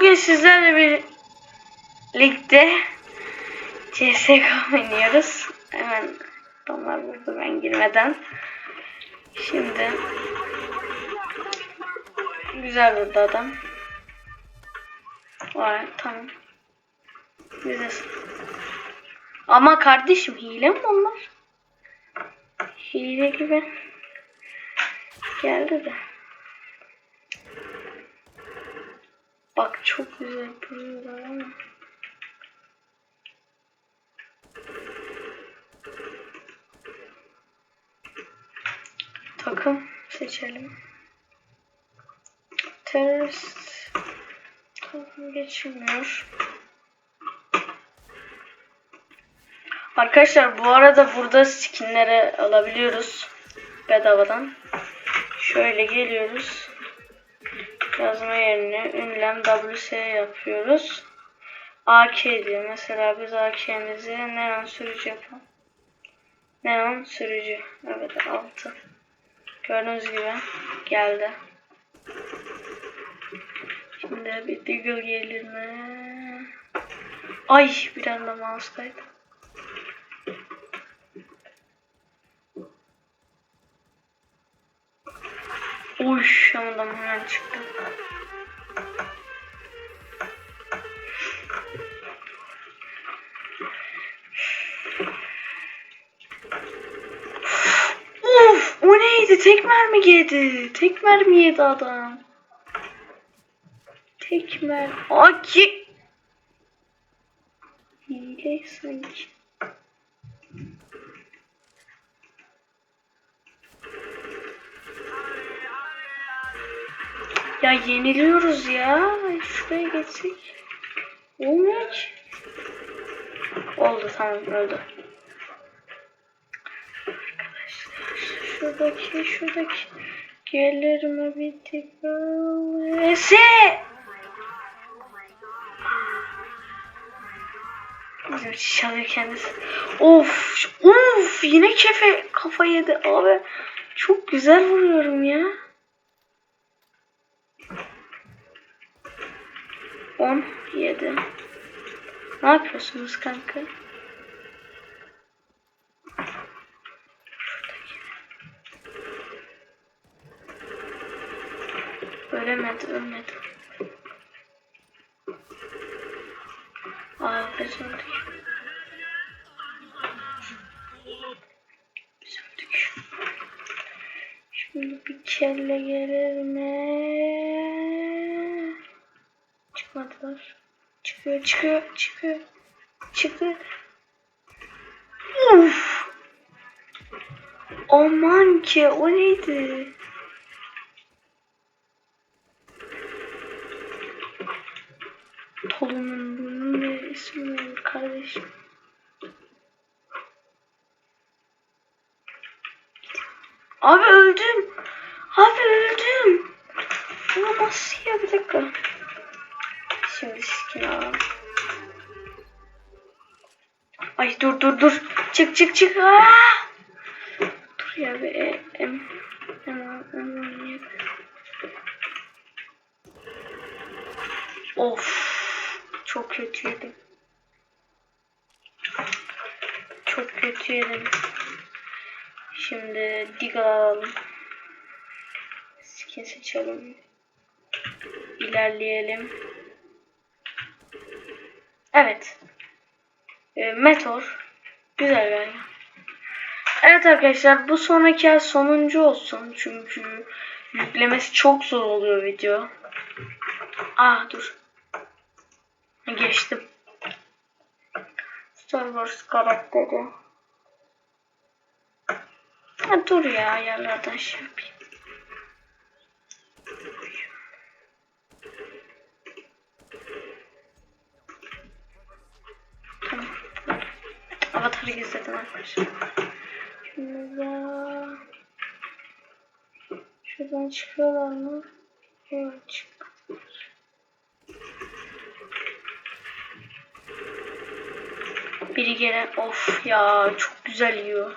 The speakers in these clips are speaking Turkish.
Bugün sizlerle birlikte CSGO oynuyoruz. Hemen adamlar burada ben girmeden. Şimdi güzel burada adam. Var tamam. Güzel. Ama kardeşim hile mi onlar? Hile gibi geldi de. Bak çok güzel yapıyorlar ama. Takım seçelim. Terörist takım geçmiyor. Arkadaşlar bu arada burada skinleri alabiliyoruz bedavadan. Şöyle geliyoruz. Yazma yerine ünlem WS yapıyoruz. AK diyor. Mesela biz AK'mizi neon sürücü yapalım. Neon sürücü. Evet altı. Gördüğünüz gibi geldi. Şimdi bir Deagle gelir mi? Ay bir anda mouse kaydı. Uy adam hemen çıktı. Uf, o neydi? Tek mermi yedi. Tek mermi yedi adam. Tek mermi. Aki. Hile sanki. Ya yeniliyoruz ya. Şuraya geçsek. Olmuyor. Oldu tamam öldü. Şuradaki şuradaki gelir mi bir tek böylesi. Bizim çalıyor kendisi. Of of yine kefe kafa yedi abi. Çok güzel vuruyorum ya. 10 7 Ne yapıyorsunuz kanka? Ölemedi, ölmedi. Aa, biz öldük. Biz öldük. Şimdi bir kelle gelir mi? Çıkmadılar. Çıkıyor, çıkıyor, çıkıyor. Çıktı. Uf! Aman ki o neydi? Tolunun bunun ne ismi kardeşim? Abi öldüm. Abi öldüm. Ama nasıl ya bir dakika. Şimdi skin alalım. Ay dur dur dur. Çık çık çık. Aa! Dur ya bir e, em, em, Of. Çok kötü yedim. Çok kötü yedim. Şimdi Deagle alalım. Skin seçelim. İlerleyelim. Evet. E, Meteor. Güzel yani. Evet arkadaşlar bu sonraki ay sonuncu olsun. Çünkü yüklemesi çok zor oluyor video. Ah dur. Geçtim. Star Wars karakteri. Ha, dur ya ayarlardan şey yapayım. Tamam. Avatarı gizledim arkadaşlar. Şimdi de... Şuradan çıkıyorlar mı? Evet çıkıyorlar. Biri gelen of ya çok güzel yiyor.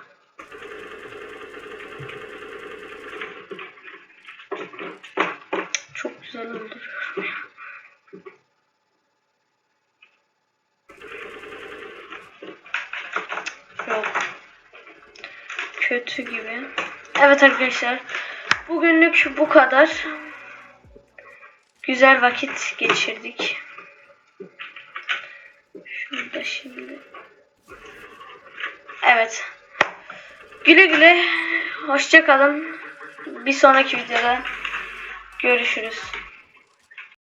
Çok güzel öldürüyorum ya. Kötü gibi. Evet arkadaşlar. Bugünlük bu kadar. Güzel vakit geçirdik. Şurada şimdi. Evet. Güle güle. Hoşça kalın. Bir sonraki videoda görüşürüz.